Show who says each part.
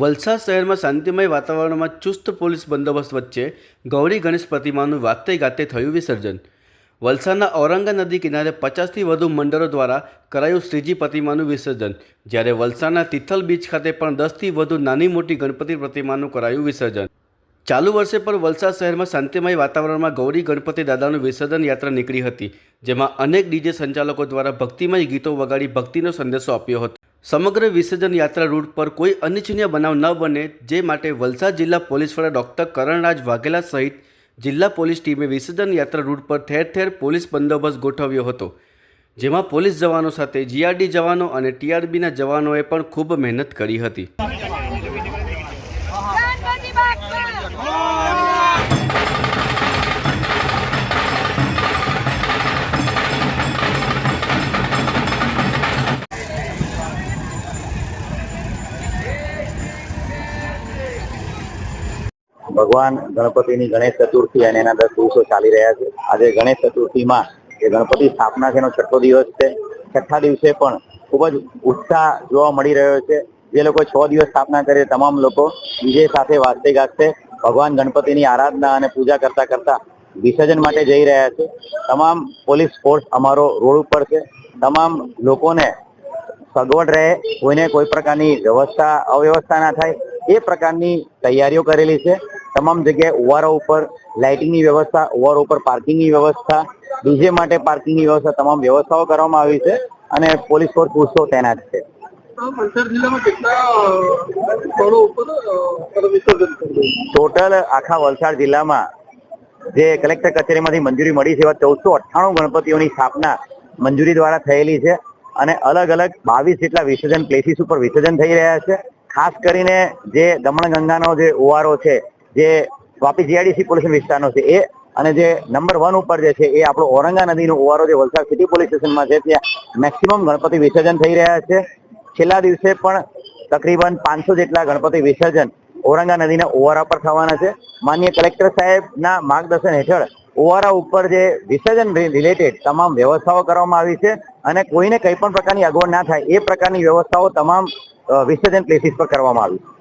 Speaker 1: વલસાડ શહેરમાં શાંતિમય વાતાવરણમાં ચુસ્ત પોલીસ બંદોબસ્ત વચ્ચે ગૌરી ગણેશ પ્રતિમાનું વાતે ગાતે થયું વિસર્જન. વલસાડના ઔરંગા નદી કિનારે પચાસથી વધુ મંડળો દ્વારા કરાયું શ્રીજી પ્રતિમાનું વિસર્જન, જ્યારે વલસાડના તિથલ બીચ ખાતે પણ દસથી વધુ નાની મોટી ગણપતિ પ્રતિમાનું કરાયું વિસર્જન. ચાલુ વર્ષે પણ વલસાડ શહેરમાં શાંતિમય વાતાવરણમાં ગૌરી ગણપતિ દાદાનું વિસર્જન યાત્રા નીકળી હતી, જેમાં અનેક ડીજે સંચાલકો દ્વારા ભક્તિમય ગીતો વગાડી ભક્તિનો સંદેશો આપ્યો હતો. સમગ્ર વિસર્જન યાત્રા રૂટ પર કોઈ અનિચ્છનીય બનાવ ન બને, જે માટે વલસાડ જિલ્લા પોલીસ વડા ડોક્ટર કરણરાજ વાઘેલા સહિત જિલ્લા પોલીસ ટીમે વિસર્જન યાત્રા રૂટ પર ઠેર ઠેર પોલીસ બંદોબસ્ત ગોઠવ્યો હતો, જેમાં પોલીસ જવાનો સાથે જીઆરડી જવાનો અને ટીઆરબીના જવાનોએ પણ ખૂબ મહેનત કરી હતી.
Speaker 2: ભગવાન ગણપતિની ગણેશ ચતુર્થી અને એના દસ દિવસો ચાલી રહ્યા છે. આજે ગણેશ ચતુર્થીમાં જે ગણપતિ સ્થાપના છે છઠ્ઠો દિવસ છે. છઠ્ઠા દિવસે પણ ખૂબ જ ઉત્સાહ જોવા મળી રહ્યો છે. જે લોકો છ દિવસ સ્થાપના કરે, તમામ લોકો વિજય સાથે વાજતે ગાજતે ભગવાન ગણપતિની આરાધના અને પૂજા કરતા કરતા વિસર્જન માટે જઈ રહ્યા છે. તમામ પોલીસ ફોર્સ અમારો રોડ ઉપર છે. તમામ લોકોને સગવડ રહે, કોઈને કોઈ પ્રકારની વ્યવસ્થા, અવ્યવસ્થા ના થાય, એ પ્રકારની તૈયારીઓ કરેલી છે. તમામ જગ્યાએ ઓવારા ઉપર લાઇટિંગની વ્યવસ્થા ઓવારા ઉપર પાર્કિંગની વ્યવસ્થા ડીજે માટે પાર્કિંગની વ્યવસ્થા તમામ વ્યવસ્થાઓ કરવામાં આવી છે અને પોલીસ ફોર્સ પૂછતો તૈનાત છે. ટોટલ આખા વલસાડ જિલ્લામાં જે કલેક્ટર કચેરીમાંથી મંજૂરી મળી છે એવા ચૌદસો અઠ્ઠાણું ગણપતિઓની સ્થાપના મંજૂરી દ્વારા થયેલી છે અને અલગ અલગ બાવીસ જેટલા વિસર્જન પ્લેસીસ ઉપર વિસર્જન થઈ રહ્યા છે. ખાસ કરીને જે દમણગંગાનો જે ઓવારો છે જે વાપી જીઆઈડીસી પોલીસ વિસ્તારનો છે, એ અને જે નંબર વન ઉપર જે છે, એ આપણો ઓરંગા નદીનો ઓવારો જે વલસાડ સિટી પોલીસ સ્ટેશનમાં છે, ત્યાં મેક્સિમમ ગણપતિ વિસર્જન થઈ રહ્યા છે. છેલ્લા દિવસે પણ તકરીબન પાંચસો જેટલા ગણપતિ વિસર્જન ઓરંગા નદીના ઓવારા પર થવાના છે. માન્ય કલેક્ટર સાહેબના માર્ગદર્શન હેઠળ ઓવારા ઉપર જે વિસર્જન રિલેટેડ તમામ વ્યવસ્થાઓ કરવામાં આવી છે અને કોઈને કઈ પણ પ્રકારની અગવડ ના થાય, એ પ્રકારની વ્યવસ્થાઓ તમામ વિસર્જન પ્લેસીસ પર કરવામાં આવી છે.